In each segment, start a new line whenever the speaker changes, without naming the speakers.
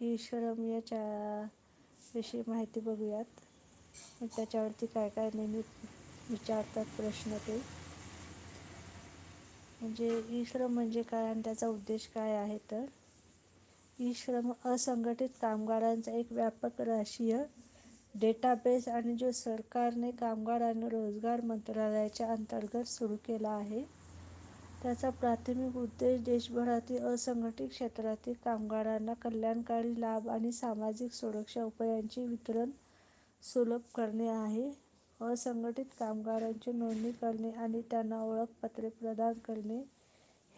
E श्रम याच्या विषयी माहिती बघूयात. त्याच्यावरती काय काय नेहमी विचारतात प्रश्न ते. म्हणजे ई श्रम म्हणजे काय आणि त्याचा उद्देश काय आहे तर? ई श्रम असंघटित कामगारांचा एक व्यापक राष्ट्रीय डेटाबेस आणि जो सरकारने कामगार आणि रोजगार मंत्रालयाच्या अंतर्गत सुरू केला आहे. त्याचा प्राथमिक उद्देश देशभरातील असंघटित क्षेत्रातील कामगारांना कल्याणकारी लाभ आणि सामाजिक सुरक्षा उपायांचे वितरण सुलभ करणे आहे. असंघटित कामगारांची नोंदणी करणे आणि त्यांना ओळखपत्रे प्रदान करणे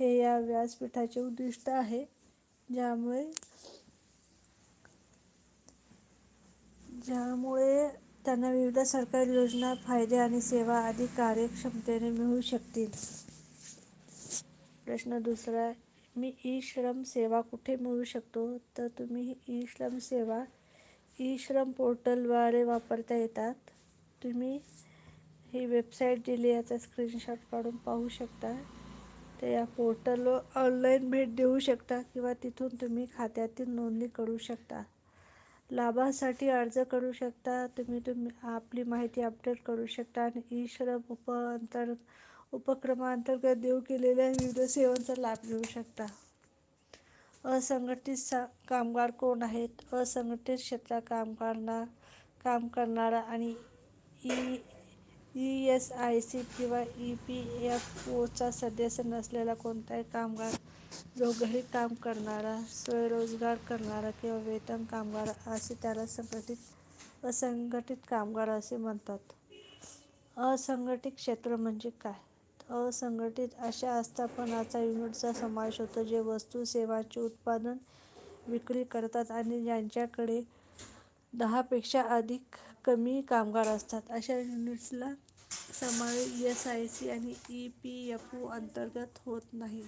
हे या व्यासपीठाचे उद्दिष्ट आहे. ज्यामुळे ज्यामुळे त्यांना विविध सरकारी योजना फायदे आणि सेवा अधिक कार्यक्षमतेने मिळू शकतील. प्रश्न दुसरा आहे, मी ई श्रम सेवा कुठे मिळवू शकतो? तर तुम्ही ही ई श्रम सेवा ई श्रम पोर्टलद्वारे वापरता येतात. तुम्ही ही वेबसाईट दिली याचा स्क्रीनशॉट काढून पाहू शकता. तर या पोर्टलवर ऑनलाईन भेट देऊ शकता किंवा तिथून तुम्ही खात्यातील नोंदणी करू शकता. लाभासाठी अर्ज करू शकता. तुम्ही तुम्ही आपली माहिती अपडेट करू शकता आणि ई श्रम उपअंतर उपक्रमांतर्गत देऊ केलेल्या विविध सेवांचा लाभ घेऊ शकता. असंघटित सा कामगार कोण आहेत? असंघटित क्षेत्रात कामगारांना काम करणारा आणि E E S I C किंवा ई पी एफ ओचा सदस्य नसलेला कोणताही कामगार जो घरी काम करणारा स्वयंरोजगार करणारा किंवा वेतन कामगार असे त्याला संघटित असंघटित कामगार असे म्हणतात. असंघटित क्षेत्र म्हणजे काय? असंघटित अशा आस्थापनाचा युनिटचा समावेश होतो जे वस्तू सेवांचे उत्पादन विक्री करतात आणि ज्यांच्याकडे दहापेक्षा अधिक कमी कामगार असतात. अशा युनिट्सला समावेश एस आय सी आणि ई पी एफ ओ अंतर्गत होत नाही.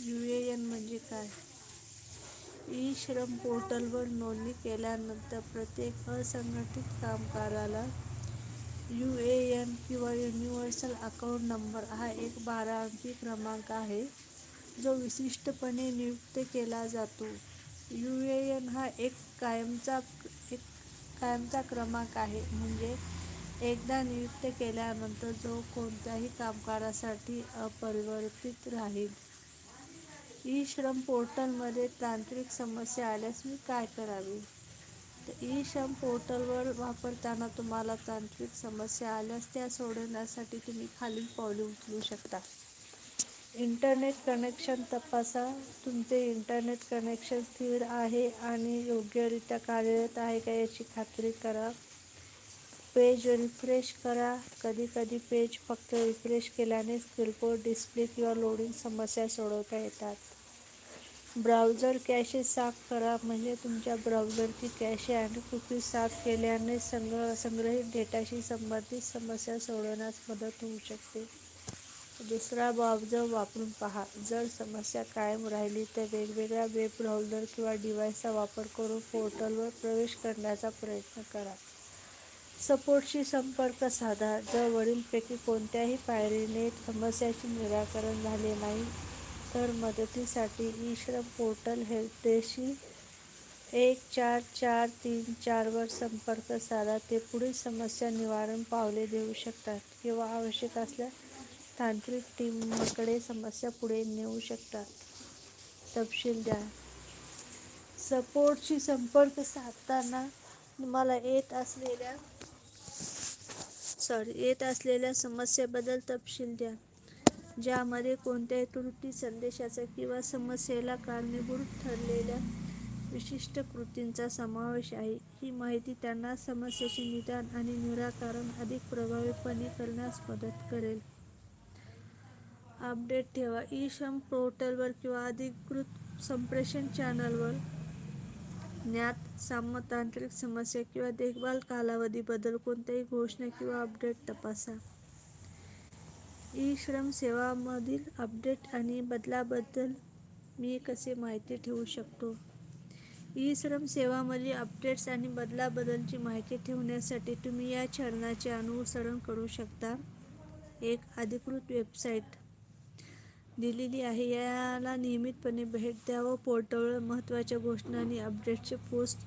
यू ए एन म्हणजे काय? ई श्रम पोर्टलवर नोंदणी केल्यानंतर प्रत्येक असंघटित कामगाराला यू ए एन किंवा अकाउंट नंबर हा एक बारा अंकी क्रमांक आहे. जो विशिष्टपणे नियुक्त केला जातो. यू ए एन हा एक कायमचा एक कायमचा क्रमांक आहे. म्हणजे एकदा नियुक्त केल्यानंतर जो कोणत्याही कामगारासाठी अपरिवर्तित राहील. ई श्रम पोर्टलमध्ये तांत्रिक समस्या आल्यास मी काय करावे? तर ई श्रम पोर्टलवर वापरताना तुम्हाला तांत्रिक समस्या आल्यास त्या सोडवण्यासाठी तुम्ही खालील पावले उचलू शकता. इंटरनेट कनेक्शन तपासा. तुमचे इंटरनेट कनेक्शन स्थिर आहे आणि योग्यरित्या कार्यरत आहे का याची खात्री करा. पेज रिफ्रेश करा. कधी कधी पेज फक्त रिफ्रेश केल्याने स्क्रीनवर डिस्प्ले किंवा लोडिंग समस्या सोडवता येतात. ब्राउझर कॅशे साफ करा म्हणजे तुमच्या ब्राउझरची कॅशे आणि कुकी साफ केल्याने संग्रह संग्रहित डेटाशी संबंधित समस्या सोडवण्यास मदत होऊ शकते. दुसरा ब्राउझर वापरून पहा. जर समस्या कायम राहिली तर वेगवेगळ्या वेब ब्राउझर किंवा डिव्हाइसचा वापर करून पोर्टलवर प्रवेश करण्याचा प्रयत्न करा. सपोर्टशी संपर्क साधा. जर वरीलपैकी कोणत्याही पायरीने समस्याचे निराकरण झाले नाही तर मदतीसाठी ई श्रम पोर्टल हेल्पेशी एक चार चार तीन चारवर संपर्क साधा. ते पुढील समस्या निवारण पावले देऊ शकतात किंवा आवश्यक असल्यास तांत्रिक टीमकडे समस्या पुढे नेऊ शकतात. तपशील द्या. सपोर्टशी संपर्क साधताना तुम्हाला येत असलेल्या सॉरी येत असलेल्या समस्येबद्दल तपशील द्या. ज्यामध्ये कोणत्याही त्रुटी संदेशाचा किंवा समस्येला कारणीभूत ठरलेल्या विशिष्ट कृतींचा समावेश आहे. ही माहिती त्यांना समस्येचे निदान आणि निराकरण अधिक प्रभावीपणे करण्यास मदत करेल. अपडेट ठेवा. ई श्रम पोर्टलवर किंवा अधिकृत संप्रेषण चॅनलवर ज्ञात सामतांत्रिक समस्या किंवा देखभाल कालावधीबद्दल कोणत्याही घोषणा किंवा अपडेट तपासा. ई श्रम सेवामधील अपडेट आणि बदलाबद्दल मी कसे माहिती ठेवू शकतो? ई श्रम सेवामधील अपडेट्स आणि बदलाबद्दलची माहिती ठेवण्यासाठी तुम्ही या चरणाचे अनुसरण करू शकता. एक अधिकृत वेबसाईट दिलेली आहे. याला नियमितपणे भेट द्या व पोर्टलवर महत्त्वाच्या घोषणा आणि अपडेट्सचे पोस्ट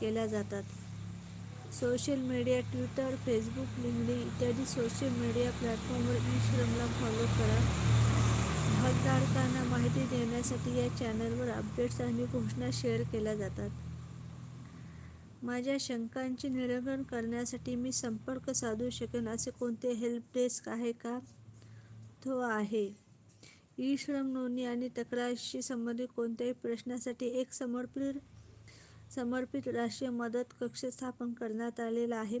केल्या जातात. Social media Twitter Facebook LinkedIn इत्यादी सोशल मीडिया प्लॅटफॉर्मवर ई श्रमला फॉलो करा. भागधारकांना माहिती देण्यासाठी या चॅनलवर अपडेट्स आणि घोषणा शेअर केल्या जातात. माझ्या शंकांचे निराकरण करण्यासाठी मी संपर्क साधू शकेन असे कोणते हेल्प डेस्क आहे का? तो आहे. ई श्रम नोंदणी आणि तक्रारशी संबंधित कोणत्याही प्रश्नासाठी एक समर्पित समर्पित राष्ट्रीय मदत कक्ष स्थापन करण्यात आलेला आहे.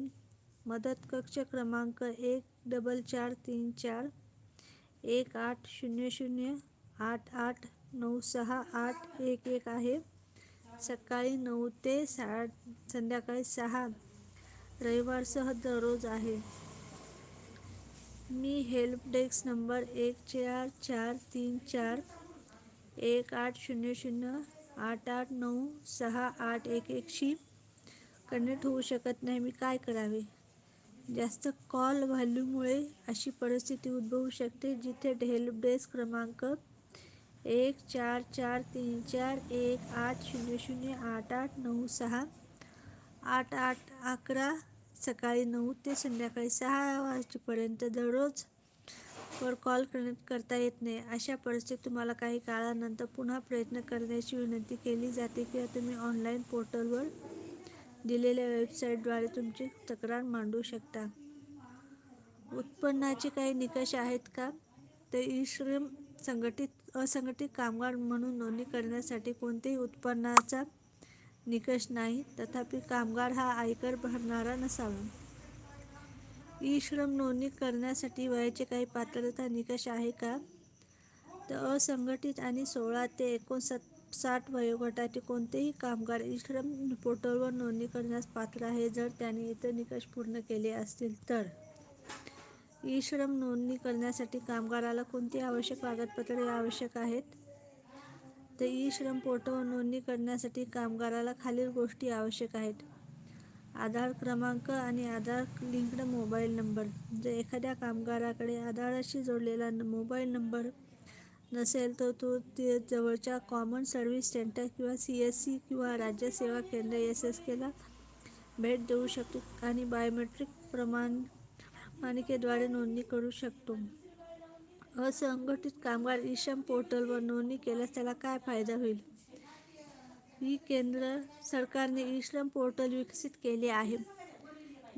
मदत कक्ष क्रमांक एक डबल चार तीन चार एक आठ शून्य शून्य आठ आठ नऊ सहा आठ एक एक आहे. सकाळी नऊ ते सा संध्याकाळी सहा रविवारसह दररोज आहे. मी हेल्प डेस्क नंबर एक चार चार तीन चार एक आठ शून्य शून्य आठ आठ नऊ सहा आठ एक एकशी. कनेक्ट होऊ शकत नाही मी काय करावे? जास्त कॉल व्हॅल्यूमुळे अशी परिस्थिती उद्भवू शकते जिथे हेल्प डेस्क क्रमांक एक चार चार तीन चार एक आठ शून्य शून्य आठ आठ नऊ सहा आठ आठ अकरा सकाळी नऊ ते संध्याकाळी सहा वाजेपर्यंत दररोज वर कॉल कनेक्ट करता येत नाही. अशा परिस्थितीत तुम्हाला काही काळानंतर पुन्हा प्रयत्न करण्याची विनंती केली जाते किंवा तुम्ही ऑनलाईन पोर्टलवर दिलेल्या वेबसाईटद्वारे तुमची तक्रार मांडू शकता. उत्पन्नाचे काही निकष आहेत का? तर ई श्रम संघटित असंघटित कामगार म्हणून नोंदणी करण्यासाठी कोणतेही उत्पन्नाचा निकष नाही. तथापि कामगार हा आयकर भरणारा नसावा. ई श्रम नोंदणी करण्यासाठी वयाचे काही पात्रता निकष आहे का? तर असंघटित आणि सोळा ते एकोणसाठ साठ वयोगटाचे कोणतेही कामगार ई श्रम पोर्टलवर नोंदणी करण्यास पात्र आहे. जर त्याने इतर निकष पूर्ण केले असतील तर ई श्रम नोंदणी करण्यासाठी कामगाराला कोणती आवश्यक कागदपत्रे आवश्यक आहेत? तर ई श्रम पोर्टलवर नोंदणी करण्यासाठी कामगाराला खालील गोष्टी आवश्यक आहेत. आधार क्रमांक आणि आधार लिंक्ड मोबाईल नंबर. जर एखाद्या कामगाराकडे आधाराशी जोडलेला मोबाईल नंबर नसेल तर तो ते जवळच्या कॉमन सर्व्हिस सेंटर किंवा सी एस सी किंवा राज्य सेवा केंद्र एस एस केला भेट देऊ शकतो आणि बायोमेट्रिक प्रमाण मालिकेद्वारे नोंदणी करू शकतो. असंघटित कामगार ईशम पोर्टलवर नोंदणी केल्यास त्याला काय फायदा होईल? ही केंद्र सरकारने ई श्रम पोर्टल विकसित केले आहे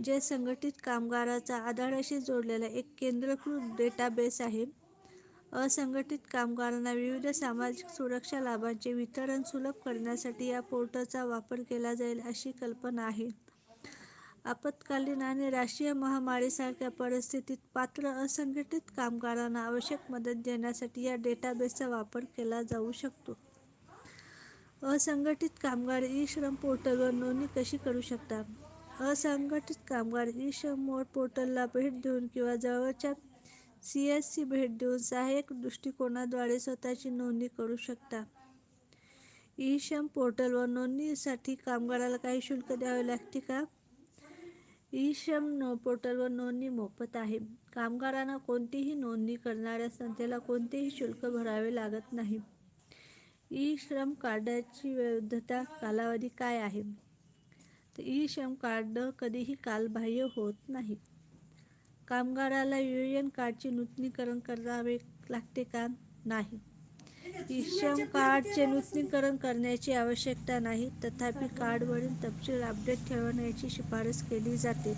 जे संघटित कामगाराचा आधाराशी जोडलेला एक केंद्रीकृत डेटाबेस आहे. असंघटित कामगारांना विविध सामाजिक सुरक्षा लाभांचे वितरण सुलभ करण्यासाठी या पोर्टलचा वापर केला जाईल अशी कल्पना आहे. आपत्कालीन आणि राष्ट्रीय महामारीसारख्या परिस्थितीत पात्र असंघटित कामगारांना आवश्यक मदत देण्यासाठी या डेटाबेसचा वापर केला जाऊ शकतो. असंघटित कामगार ई श्रम पोर्टलवर नोंदणी कशी करू शकतात? असंघटित कामगार ई श्रम पोर्टलला भेट देऊन किंवा जवळच्या सी एस सी भेट देऊन सहाय्यक दृष्टिकोनाद्वारे स्वतःची नोंदणी करू शकता. ई श्रम पोर्टलवर नोंदणीसाठी कामगाराला काही शुल्क द्यावे लागते का? ई श्रम नो पोर्टलवर नोंदणी मोफत आहे. कामगारांना कोणतीही नोंदणी करणाऱ्या संस्थेला कोणतेही शुल्क भरावे लागत नाही. ई श्रम कार्डाची वैधता कालावधी काय आहे? तर ई श्रम कार्ड कधीही कालबाह्य होत नाही. कामगाराला यू एन कार्डचे नूतनीकरण करावे लागते का नाही? ई श्रम कार्डचे नूतनीकरण करण्याची आवश्यकता नाही तथापि कार्डवरील तपशील अपडेट ठेवण्याची शिफारस केली जाते.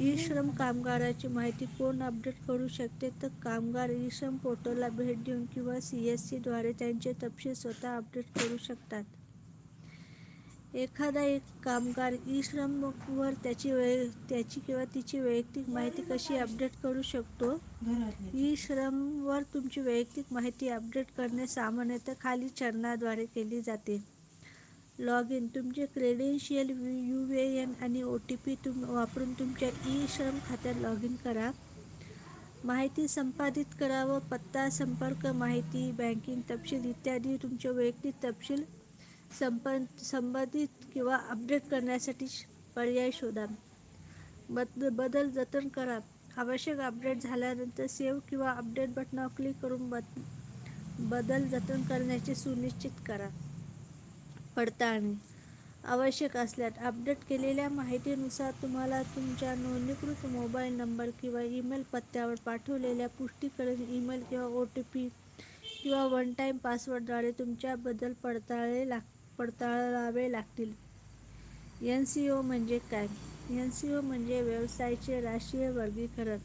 ई श्रम कामगाराची माहिती कोण अपडेट करू शकते? तर कामगार ई श्रम पोर्टलला भेट देऊन किंवा सी एस सीद्वारे त्यांचे तपशील स्वतः अपडेट करू शकतात. एखादा एक कामगार ई श्रमवर त्याची वै त्याची किंवा तिची वैयक्तिक माहिती कशी अपडेट करू शकतो? ई श्रमवर तुमची वैयक्तिक माहिती अपडेट करणे सामान्यतः खाली चरणाद्वारे केली जाते. लॉग इन तुमचे क्रेडेन्शियल यू ए एन आणि ओ टी पी तुम वापरून तुमच्या ई श्रम खात्यात लॉग इन करा. माहिती संपादित करा व पत्ता संपर्क माहिती बँकिंग तपशील इत्यादी तुमचे वैयक्तिक तपशील संप संबंधित किंवा अपडेट करण्यासाठी श- पर्याय शोधा. बद बदल जतन करा. आवश्यक अपडेट झाल्यानंतर सेव्ह किंवा अपडेट बटनावर क्लिक करून बद बदल जतन करण्याचे सुनिश्चित करा. पडताळणी आवश्यक असल्यास अपडेट केलेल्या माहितीनुसार तुम्हाला तुमच्या नोंदणीकृत मोबाईल नंबर किंवा ईमेल पत्त्यावर पाठवलेल्या पुष्टीकरण ईमेल किंवा ओ टी पी किंवा वन टाईम पासवर्डद्वारे तुमच्याबद्दल पडताळले पडताळे लाग पडताळावे लागतील. एन सी ओ म्हणजे काय? एन सी ओ म्हणजे व्यवसायाचे राष्ट्रीय वर्गीकरण.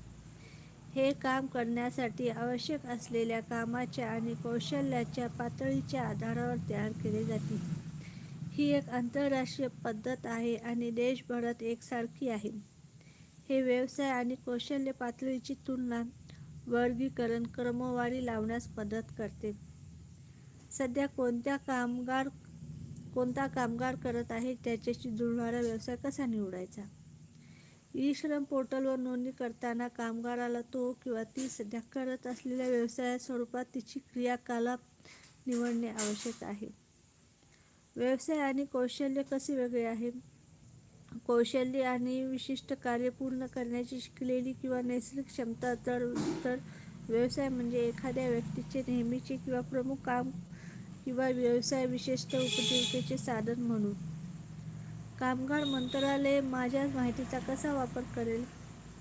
हे काम करण्यासाठी आवश्यक असलेल्या कामाच्या आणि कौशल्याच्या पातळीच्या आधारावर तयार केले जाते. ही एक आंतरराष्ट्रीय पद्धत आहे आणि देशभरात एकसारखी आहे. हे व्यवसाय आणि कौशल्य पातळीची तुलना वर्गीकरण क्रमवारी लावण्यास मदत करते. सध्या कोणत्या कामगार कोणता कामगार करत आहे त्याच्याशी जुळणारा व्यवसाय कसा निवडायचा? ई श्रम पोर्टलवर नोंदणी करताना कामगाराला तो किंवा ती सध्या करत असलेल्या व्यवसाया स्वरूपात तिची क्रियाकलाप निवडणे आवश्यक आहे. व्यवसाय आणि कौशल्य कसे वेगळे आहे? कौशल्य आणि विशिष्ट कार्य पूर्ण करण्याची शिकलेली किंवा नैसर्गिक क्षमता तर तर व्यवसाय म्हणजे एखाद्या व्यक्तीचे नेहमीचे किंवा प्रमुख काम किंवा व्यवसाय विशेषतः उपजीविकेचे साधन म्हणून. कामगार मंत्रालय माझ्या माहितीचा कसा वापर करेल?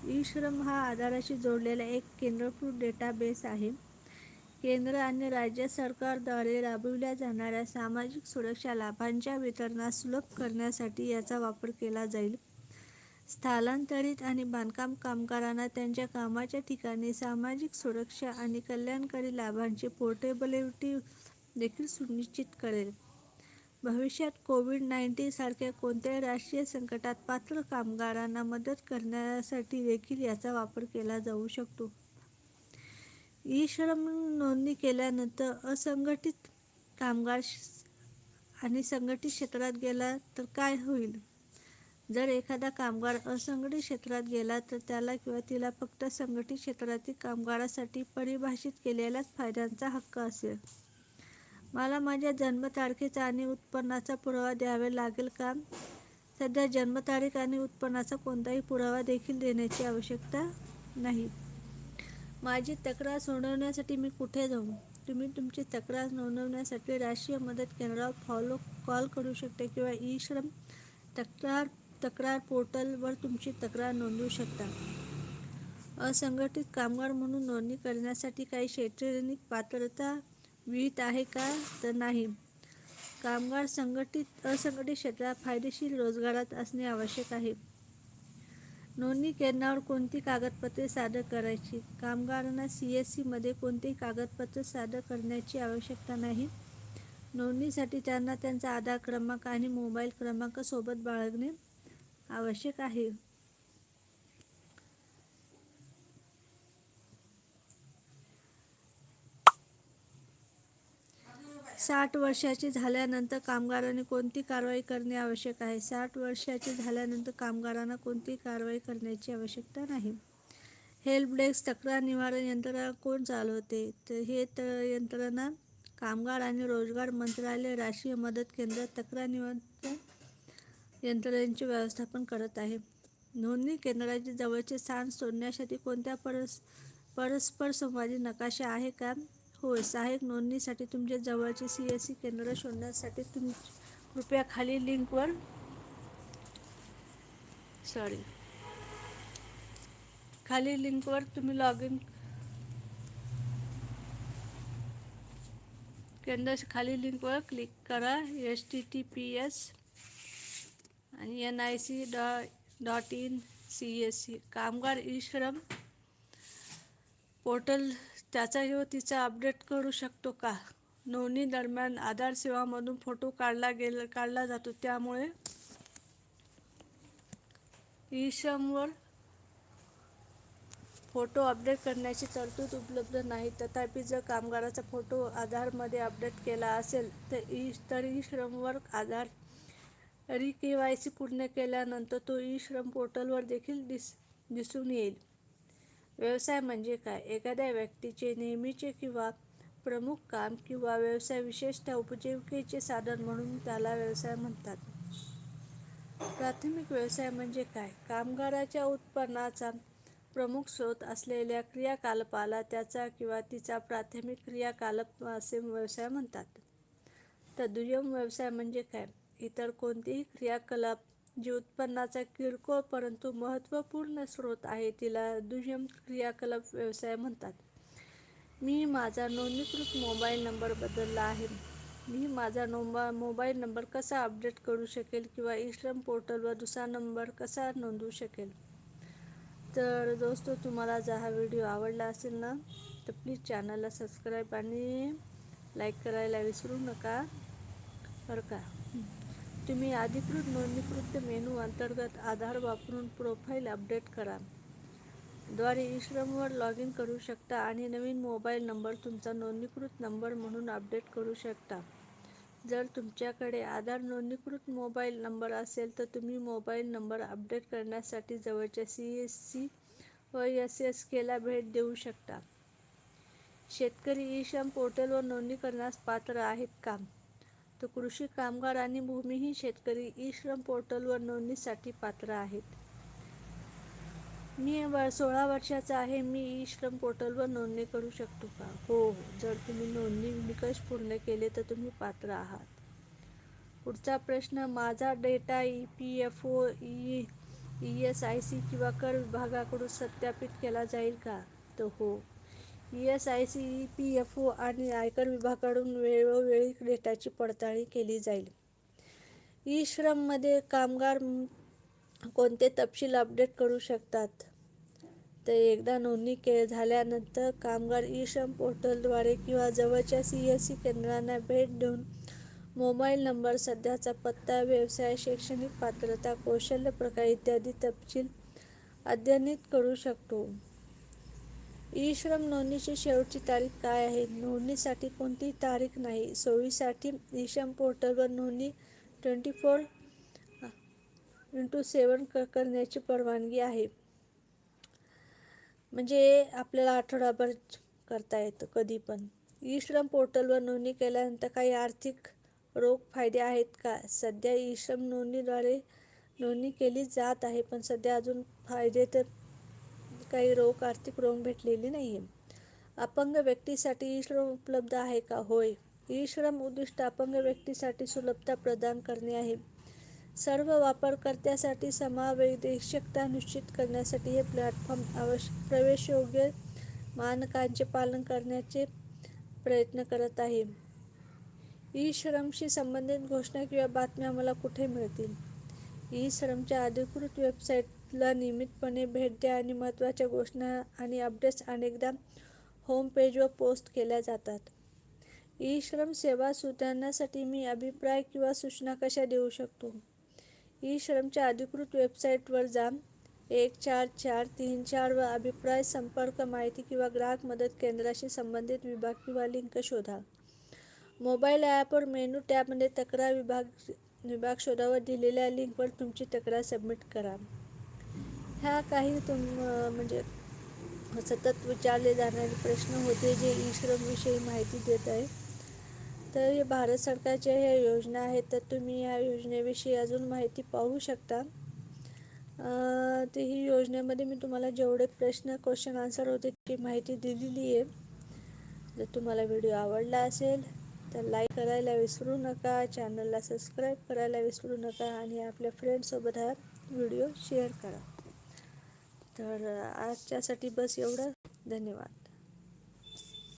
ई श्रम हा आधाराशी जोडलेला एक केंद्रकृत डेटाबेस आहे. केंद्र आणि राज्य सरकारद्वारे राबविल्या जाणाऱ्या सामाजिक सुरक्षा लाभांच्या वितरणास सुलभ करण्यासाठी याचा वापर केला जाईल. स्थलांतरित आणि बांधकाम कामगारांना त्यांच्या कामाच्या ठिकाणी सामाजिक सुरक्षा आणि कल्याणकारी लाभांची पोर्टेबिलिटी देखील सुनिश्चित करेल. भविष्यात कोविड नाईन्टीन सारख्या कोणत्याही राष्ट्रीय संकटात पात्र कामगारांना मदत करण्यासाठी देखील याचा वापर केला जाऊ शकतो. ई श्रम नोंदणी केल्यानंतर असंघटित कामगार आणि संघटित क्षेत्रात गेला तर काय होईल? जर एखादा कामगार असंघटित क्षेत्रात गेला तर त्याला किंवा तिला फक्त संघटित क्षेत्रातील कामगारासाठी परिभाषित केलेल्याच फायद्यांचा हक्क असेल. मला माझ्या जन्मतारखेचा आणि उत्पन्नाचा पुरावा द्यावे लागेल का? सध्या जन्मतारीख आणि उत्पन्नाचा कोणताही पुरावा देखील देण्याची आवश्यकता नाही. माझी तक्रार सोडवण्यासाठी मी कुठे जाऊ? तुम्ही तुमची तक्रार नोंदवण्यासाठी राष्ट्रीय मदत केंद्रावर फॉलो कॉल करू शकता किंवा ई श्रम तक्रार तक्रार पोर्टलवर तुमची तक्रार नोंदवू शकता. असंघटित कामगार म्हणून नोंदणी करण्यासाठी काही शैक्षणिक पात्रता विहित आहे का? तर नाही. कामगार संघटित असंघटित क्षेत्रात फायदेशीर रोजगारात असणे आवश्यक आहे. नोंदणी केंद्रावर कोणती कागदपत्रे सादर करायची? कामगारांना सी एस सीमध्ये कोणतेही कागदपत्र सादर करण्याची आवश्यकता नाही? नोंदणीसाठी त्यांना त्यांचा आधार क्रमांक आणि मोबाईल क्रमांक सोबत बाळगणे आवश्यक आहे. साठ वर्षाचे झाल्यानंतर कामगारांनी कोणती कारवाई करणे आवश्यक आहे? साठ वर्षाचे झाल्यानंतर कामगारांना कोणती कारवाई करण्याची आवश्यकता नाही? हेल्प डेस्क तक्रार निवारण यंत्रणा कोण चालवते? तर हे त यंत्रणा कामगार आणि रोजगार मंत्रालय राष्ट्रीय मदत केंद्र तक्रार निवारण यंत्रणेचे व्यवस्थापन करत आहे. नोंदणी केंद्राचे जवळचे स्थान शोधण्यासाठी कोणत्या परस परस्पर संवादी नकाशा आहे का? होय सहाय्यक नोंदणीसाठी तुमच्या जवळचे सी एस सी केंद्र शोधण्यासाठी तुम कृपया खाली लिंकवर सॉरी खाली लिंकवर तुम्ही लॉग इन केंद्र खाली लिंकवर क्लिक करा. H T T P S आणि N I C dot dot in C S C कामगार ई श्रम पोर्टल त्याचा किंवा तिचा अपडेट करू शकतो का? नोंदणी दरम्यान आधार सेवामधून फोटो काढला गेला काढला जातो. त्यामुळे ई श्रमवर फोटो अपडेट करण्याची तरतूद उपलब्ध नाही. तथापि जर कामगाराचा फोटो आधारमध्ये अपडेट केला असेल तर ई तर ई श्रमवर आधार री के वाय सी पूर्ण केल्यानंतर तो ई श्रम पोर्टलवर देखील दिस दिसून येईल. व्यवसाय म्हणजे काय एखाद्या व्यक्तीचे नेहमीचे किंवा प्रमुख काम किंवा व्यवसाय विशेषतः उपजीविकेचे साधन म्हणून त्याला व्यवसाय म्हणतात प्राथमिक व्यवसाय म्हणजे काय कामगाराच्या उत्पन्नाचा प्रमुख स्रोत असलेल्या क्रियाकलापाला त्याचा किंवा तिचा प्राथमिक क्रियाकलाप असे व्यवसाय म्हणतात. तर दुय्यम व्यवसाय म्हणजे काय? इतर कोणतेही क्रियाकलाप जी उत्पन्नाचा किरकोळ परंतु महत्त्वपूर्ण स्रोत आहे तिला दुय्यम क्रियाकलाप व्यवसाय म्हणतात. मी माझा नोंदणीकृत मोबाईल नंबर बदलला आहे. मी माझा मोबाईल नंबर कसा अपडेट करू शकेल किंवा इश्रम पोर्टलवर दुसरा नंबर कसा नोंदवू शकेल? तर दोस्तो तुम्हाला जर हा व्हिडिओ आवडला असेल ना तर प्लीज चॅनलला सबस्क्राईब आणि लाईक करायला विसरू नका बरं का तुम्ही अधिकृत नोंदणीकृत मेनू अंतर्गत आधार वापरून प्रोफाईल अपडेट करा. द्वारे ई श्रमवर लॉग इन करू शकता आणि नवीन मोबाईल नंबर तुमचा नोंदणीकृत नंबर म्हणून अपडेट करू शकता. जर तुमच्याकडे आधार नोंदणीकृत मोबाईल नंबर असेल तर तुम्ही मोबाईल नंबर अपडेट करण्यासाठी जवळच्या सी एस सी व एस एस केला भेट देऊ शकता. शेतकरी ई श्रम पोर्टलवर नोंदणी करण्यास पात्र आहेत का? तर कृषी कामगार आणि भूमिहीन शेतकरी ई श्रम पोर्टलवर नोंदणीसाठी पात्र आहेत. मी व सोळा वर्षाचा आहे मी ई श्रम पोर्टलवर नोंदणी करू शकतो का? हो हो. जर तुम्ही नोंदणी निकष पूर्ण केले तर तुम्ही पात्र आहात. पुढचा प्रश्न माझा data E P F O E E S I C किंवा कर विभागाकडून सत्यापित केला जाईल का? तर हो. E S I C E P F O आणि आयकर विभागाकडून वेळोवेळी डेटाची पडताळणी केली जाईल. ई श्रममध्ये कामगार कोणते तपशील अपडेट करू शकतात? तर एकदा नोंदणी के झाल्यानंतर कामगार ई श्रम पोर्टलद्वारे किंवा जवळच्या सी एस सी केंद्रांना भेट देऊन मोबाईल नंबर सध्याचा पत्ता व्यवसाय शैक्षणिक पात्रता कौशल्य प्रकार इत्यादी तपशील अद्यनित करू शकतो. ई श्रम नोंदणीची शेवटची तारीख काय आहे? नोंदणीसाठी कोणतीही तारीख नाही? सोयीसाठी ईश्रम पोर्टलवर नोंदणी ट्वेंटी फोर इंटू सेवन क करण्याची परवानगी आहे. म्हणजे आपल्याला आठवडाभर करता येतं कधी पण. ई श्रम पोर्टलवर नोंदणी केल्यानंतर काही आर्थिक रोख फायदे आहेत का? सध्या ई श्रम नोंदणीद्वारे नोंदणी केली जात आहे पण सध्या अजून फायदे तर काही रोख आर्थिक रोख भेटलेली नाही अपंग व्यक्तीसाठी ई श्रम उपलब्ध आहे का? होय. ई श्रम उद्दिष्ट अपंग व्यक्तीसाठी सुलभता प्रदान करणे आहे. सर्व वापरकर्त्यासाठी समावेशकता निश्चित करण्यासाठी हे प्लॅटफॉर्म आवश्यक प्रवेशयोग्य मानकांचे पालन करण्याचे प्रयत्न करत आहे. ई श्रमशी संबंधित घोषणा किंवा बातम्या मला कुठे मिळतील? ई श्रमच्या अधिकृत वेबसाईट ला नियमितपणे भेट द्या आणि महत्त्वाच्या घोषणा आणि अपडेट्स अनेकदा होम पेजवर पोस्ट केल्या जातात. ई श्रम सेवा सुधारण्यासाठी मी अभिप्राय किंवा सूचना कशा देऊ शकतो? ई श्रमच्या अधिकृत वेबसाईटवर जा. एक चार चार तीन चार व अभिप्राय संपर्क माहिती किंवा ग्राहक मदत केंद्राशी संबंधित विभाग किंवा लिंक शोधा. मोबाईल ॲपवर मेनू टॅबमध्ये तक्रार विभाग विभाग शोधावर दिलेल्या लिंकवर तुमची तक्रार सबमिट करा. ह्या काही तुम म्हणजे सतत विचारले जाणारे प्रश्न होते जे ई श्रमविषयी माहिती देत आहे. तर हे भारत सरकारच्या ह्या योजना आहेत तर तुम्ही या योजनेविषयी अजून माहिती पाहू शकता. ते ही योजनेमध्ये मी तुम्हाला जेवढे प्रश्न क्वेश्चन आन्सर होते ती माहिती दिलेली आहे. जर तुम्हाला व्हिडिओ आवडला असेल तर लाईक करायला विसरू नका चॅनलला सबस्क्राईब करायला विसरू नका आणि आपल्या फ्रेंडसोबत हा व्हिडिओ शेअर करा. तर आजच्यासाठी बस एवढं. धन्यवाद.